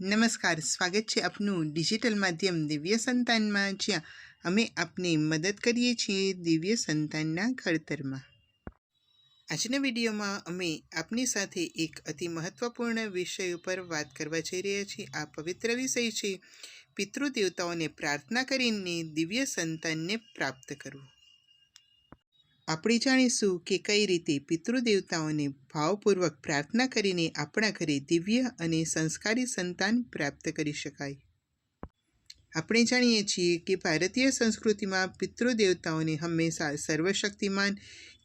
નમસ્કાર, સ્વાગત છે આપનું ડિજિટલ માધ્યમ દિવ્ય સંતાનમાં, જ્યાં અમે આપને મદદ કરીએ છીએ દિવ્ય સંતાનના ઘડતરમાં. આજના વિડીયોમાં અમે આપની સાથે એક અતિ મહત્વપૂર્ણ વિષય ઉપર વાત કરવા જઈ રહ્યા છીએ. આ પવિત્ર વિષય છે, પિતૃદેવતાઓને પ્રાર્થના કરીને દિવ્ય સંતાનને પ્રાપ્ત કરવું. આપણે જાણીશું કે કઈ રીતે પિતૃદેવતાઓને ભાવપૂર્વક પ્રાર્થના કરીને આપણા ઘરે દિવ્ય અને સંસ્કારી સંતાન પ્રાપ્ત કરી શકાય. આપણે જાણીએ છીએ કે ભારતીય સંસ્કૃતિમાં પિતૃદેવતાઓને હંમેશા સર્વશક્તિમાન,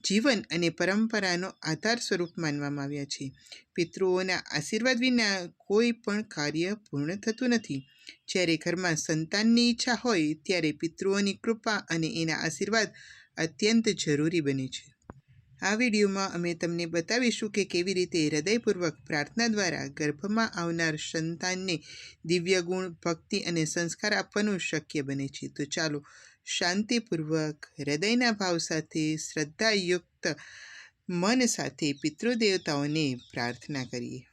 જીવન અને પરંપરાનો આધાર સ્વરૂપ માનવામાં આવ્યા છે. પિતૃઓના આશીર્વાદ વિના કોઈ પણ કાર્ય પૂર્ણ થતું નથી. જ્યારે ઘરમાં સંતાનની ઈચ્છા હોય ત્યારે પિતૃઓની કૃપા અને એના આશીર્વાદ અત્યંત જરૂરી બને છે. આ વિડીયોમાં અમે તમને બતાવીશું કે કેવી રીતે હૃદયપૂર્વક પ્રાર્થના દ્વારા ગર્ભમાં આવનાર સંતાનને દિવ્ય ગુણ ભક્તિ અને સંસ્કાર આપવાનું શક્ય બને છે. તો ચાલો, શાંતિપૂર્વક હૃદયના ભાવ સાથે, શ્રદ્ધાયુક્ત મન સાથે પિતૃદેવતાઓને પ્રાર્થના કરીએ.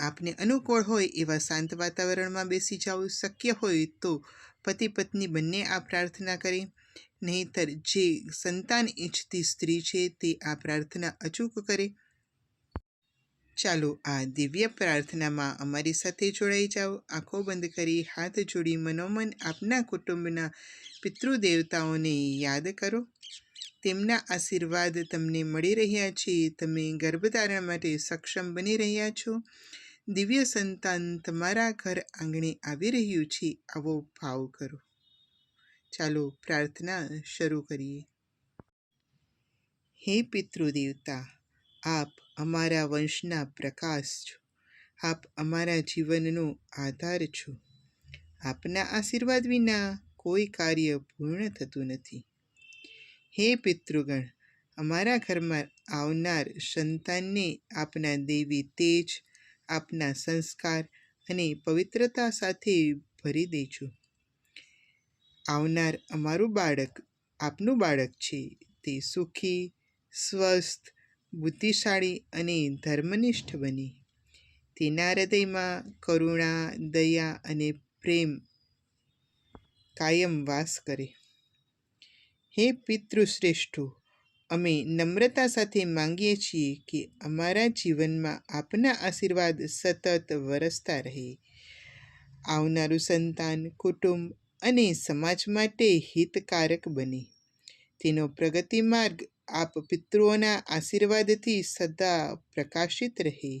આપને અનુકૂળ હોય એવા શાંત વાતાવરણમાં બેસી જાઓ શક્ય હોય તો પતિ પત્ની બંને આ પ્રાર્થના કરે. નહીંતર જે સંતાન ઈચ્છતી સ્ત્રી છે તે આ પ્રાર્થના અચૂક કરે. ચાલો આ દિવ્ય પ્રાર્થનામાં અમારી સાથે જોડાઈ જાઓ. આંખો બંધ કરી, હાથ જોડી, મનોમન આપના કુટુંબના પિતૃદેવતાઓને યાદ કરો. તેમના આશીર્વાદ તમને મળી રહ્યા છે. તમે ગર્ભધારણ માટે સક્ષમ બની રહ્યા છો. દિવ્ય સંતાન તમારા ઘર આંગણે આવી રહ્યું છે, આવો ભાવ કરો. ચાલો પ્રાર્થના શરૂ કરીએ. હે પિતૃદેવતા આપ અમારા વંશના પ્રકાશ છો. આપ અમારા જીવનનો આધાર છો. આપના આશીર્વાદ વિના કોઈ કાર્ય પૂર્ણ થતું નથી. હે પિતૃગણ, અમારા ઘરમાં આવનાર સંતાનને આપના દેવી તેજ આપના સંસ્કાર અને પવિત્રતા સાથે ભરી દેજો. આવનાર અમારું બાળક આપનું બાળક છે. તે સુખી, સ્વસ્થ, બુદ્ધિશાળી અને ધર્મનિષ્ઠ બને. તેના હૃદયમાં કરુણા, દયા અને પ્રેમ કાયમ વાસ કરે. હે પિતૃશ્રેષ્ઠો અમે નમ્રતા સાથે માંગીએ છીએ કે અમારા જીવનમાં આપના આશીર્વાદ સતત વરસતા રહે. આવનારું સંતાન, કુટુંબ અને સમાજ માટે હિતકારક બને. તેનો પ્રગતિ માર્ગ આપ પિતૃઓના આશીર્વાદથી સદા પ્રકાશિત રહે.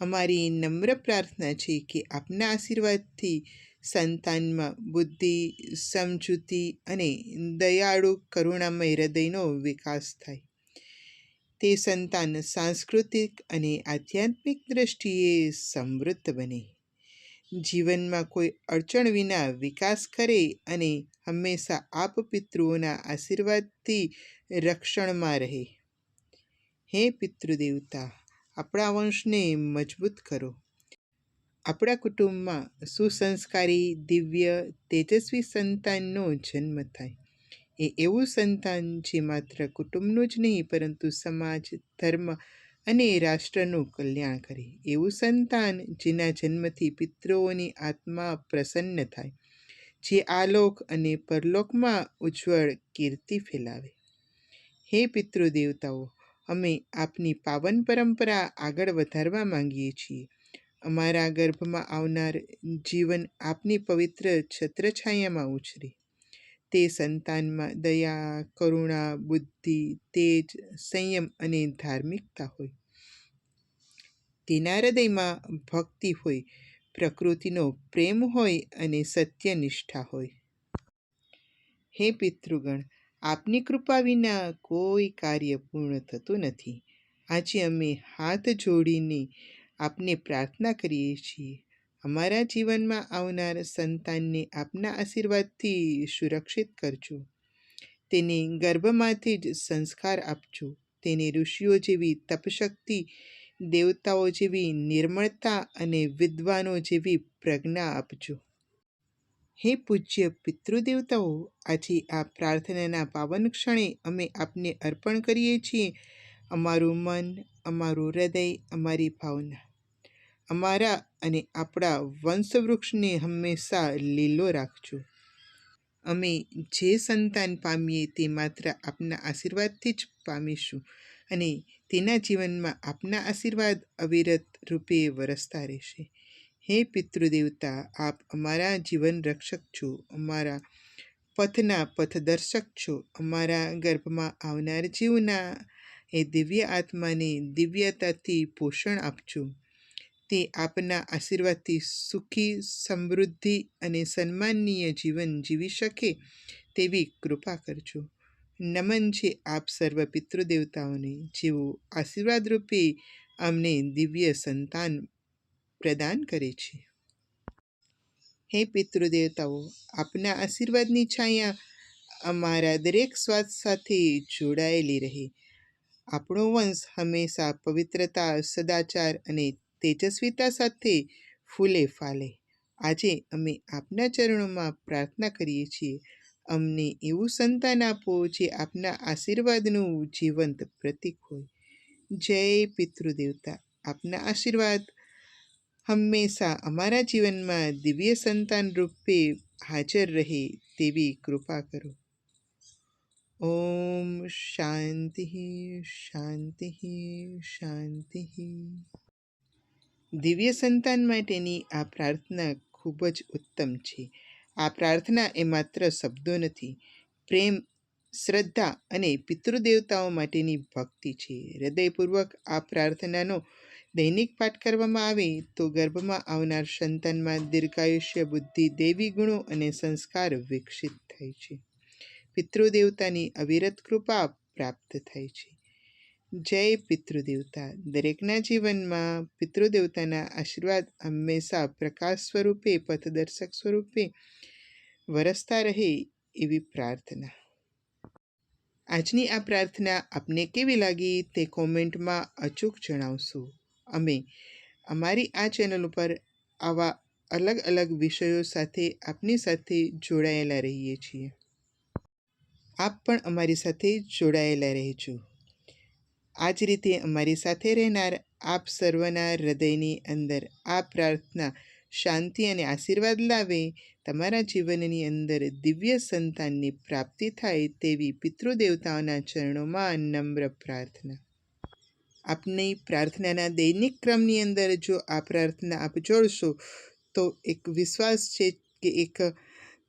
અમારી નમ્ર પ્રાર્થના છે કે આપના આશીર્વાદથી સંતાનમાં બુદ્ધિ, સમજૂતી અને દયાળુ કરુણામય હૃદયનો વિકાસ થાય. તે સંતાન સાંસ્કૃતિક અને આધ્યાત્મિક દ્રષ્ટિએ સમૃદ્ધ બને. જીવનમાં કોઈ અડચણ વિના વિકાસ કરે અને હંમેશા આપ પિતૃઓના આશીર્વાદથી રક્ષણમાં રહે. હે પિતૃદેવતા, આપણા વંશને મજબૂત કરો. આપણા કુટુંબમાં સુસંસ્કારી, દિવ્ય, તેજસ્વી સંતાનનો જન્મ થાય. એ એવું સંતાન જે માત્ર કુટુંબનું જ નહીં, પરંતુ સમાજ, ધર્મ અને રાષ્ટ્રનું કલ્યાણ કરે. એવું સંતાન જેના જન્મથી પિતૃઓની આત્મા પ્રસન્ન થાય, જે આલોક અને પરલોકમાં ઉજ્જવળ કીર્તિ ફેલાવે. હે પિતૃદેવતાઓ, અમે આપની પાવન પરંપરા આગળ વધારવા માંગીએ છીએ. અમારા ગર્ભમાં આવનાર જીવન આપની પવિત્ર છત્રછાયામાં ઉછરે. તે સંતાનમાં દયા, કરુણા, બુદ્ધિ, તેજ, સંયમ અને ધાર્મિકતા હોય. તેના હૃદયમાં ભક્તિ હોય, પ્રકૃતિનો પ્રેમ હોય અને સત્યનિષ્ઠા હોય. હે પિતૃગણ, આપની કૃપા વિના કોઈ કાર્ય પૂર્ણ થતું નથી. આજે અમે હાથ જોડીને આપને પ્રાર્થના કરીએ છીએ. અમારા જીવનમાં આવનાર સંતાનને આપના આશીર્વાદથી સુરક્ષિત કરજો. તેને ગર્ભમાંથી જ સંસ્કાર આપજો. તેને ઋષિઓ જેવી તપશક્તિ, દેવતાઓ જેવી નિર્મળતા અને વિદ્વાનો જેવી પ્રજ્ઞા આપજો. હે પૂજ્ય પિતૃદેવતાઓ, આજે આ પ્રાર્થનાના પાવન ક્ષણે અમે આપને અર્પણ કરીએ છીએ અમારું મન, અમારું હૃદય, અમારી ભાવના. અમારા અને આપણા વંશવૃક્ષને હંમેશા લીલો રાખજો. અમે જે સંતાન પામીએ તે માત્ર આપના આશીર્વાદથી જ પામીશું અને તેના જીવનમાં આપના આશીર્વાદ અવિરત રૂપે વરસતા રહેશે. હે પિતૃદેવતા, આપ અમારા જીવન રક્ષક છો, અમારા પથના પથદર્શક છો, અમારા ગર્ભમાં આવનાર જીવના એ દિવ્ય આત્માને દિવ્યતાથી પોષણ આપજો. તે આપના આશીર્વાદથી સુખી, સમૃદ્ધિ અને સન્માનનીય જીવન જીવી શકે તેવી કૃપા કરજો. નમન છે આપ સર્વ પિતૃદેવતાઓને, જેઓ આશીર્વાદ રૂપે અમને દિવ્ય સંતાન પ્રદાન કરે છે. હે પિતૃદેવતાઓ, આપના આશીર્વાદની છાયા અમારા દરેક સ્વાદ સાથે જોડાયેલી રહે. આપણો વંશ હંમેશા પવિત્રતા, સદાચાર અને તેજસ્વીતા સાથે ફૂલે ફાલે. આજે અમે આપના ચરણોમાં પ્રાર્થના કરીએ છીએ. અમને એવું સંતાન આપો જે આપના આશીર્વાદનું જીવંત પ્રતીક હોય. જય પિતૃદેવતા. આપના આશીર્વાદ હંમેશા અમારા જીવનમાં દિવ્ય સંતાન રૂપે હાજર રહે તેવી કૃપા કરો. ઓમ શાંતિ શાંતિ શાંતિ દિવ્ય સંતાન માટેની આ પ્રાર્થના ખૂબ જ ઉત્તમ છે આ પ્રાર્થના એ માત્ર શબ્દો નથી પ્રેમ શ્રદ્ધા અને પિતૃદેવતાઓ માટેની ભક્તિ છે હૃદયપૂર્વક આ પ્રાર્થનાનો દૈનિક પાઠ કરવામાં આવે તો ગર્ભમાં આવનાર સંતાનમાં દીર્ઘાયુષ્ય બુદ્ધિ દેવી ગુણો અને સંસ્કાર વિકસિત થાય છે પિતૃદેવતાની અવિરત કૃપા પ્રાપ્ત થાય છે. જય પિતૃદેવતા. દરેકના જીવનમાં પિતૃદેવતાના આશીર્વાદ હંમેશા પ્રકાશ સ્વરૂપે, પથદર્શક સ્વરૂપે વરસતા રહે એવી પ્રાર્થના. આજની આ પ્રાર્થના આપને કેવી લાગી તે કોમેન્ટમાં અચૂક જણાવશો. અમે અમારી આ ચેનલ ઉપર આવા અલગ અલગ વિષયો સાથે આપની સાથે જોડાયેલા રહીએ છીએ. આપ પણ અમારી સાથે જોડાયેલા રહેજો. આ જ રીતે અમારી સાથે રહેનાર આપ સર્વના હૃદયની અંદર આ પ્રાર્થના, શાંતિ અને આશીર્વાદ લાવે, તમારા જીવનની અંદર દિવ્ય સંતાનની પ્રાપ્તિ થાય તેવી પિતૃદેવતાઓના ચરણોમાં નમ્ર પ્રાર્થના. આપની પ્રાર્થનાના દૈનિક ક્રમની અંદર જો આ પ્રાર્થના આપ જોડશો, તો એક વિશ્વાસ છે કે એક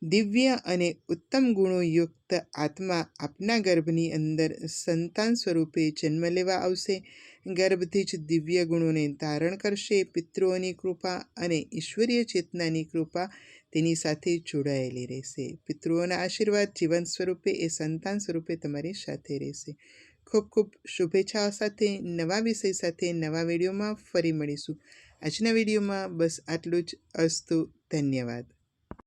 દિવ્ય અને ઉત્તમ ગુણોયુક્ત આત્મા આપના ગર્ભની અંદર સંતાન સ્વરૂપે જન્મ લેવા આવશે. ગર્ભથી જ દિવ્ય ગુણોને ધારણ કરશે પિતૃઓની કૃપા અને ઈશ્વરીય ચેતનાની કૃપા તેની સાથે જોડાયેલી રહેશે. પિતૃઓના આશીર્વાદ જીવન સ્વરૂપે એ સંતાન સ્વરૂપે તમારી સાથે રહેશે. ખૂબ ખૂબ શુભેચ્છાઓ સાથે નવા વિષય સાથે નવા વિડીયોમાં ફરી મળીશું. આજના વિડીયોમાં બસ આટલું જ. અસ્તુ. ધન્યવાદ.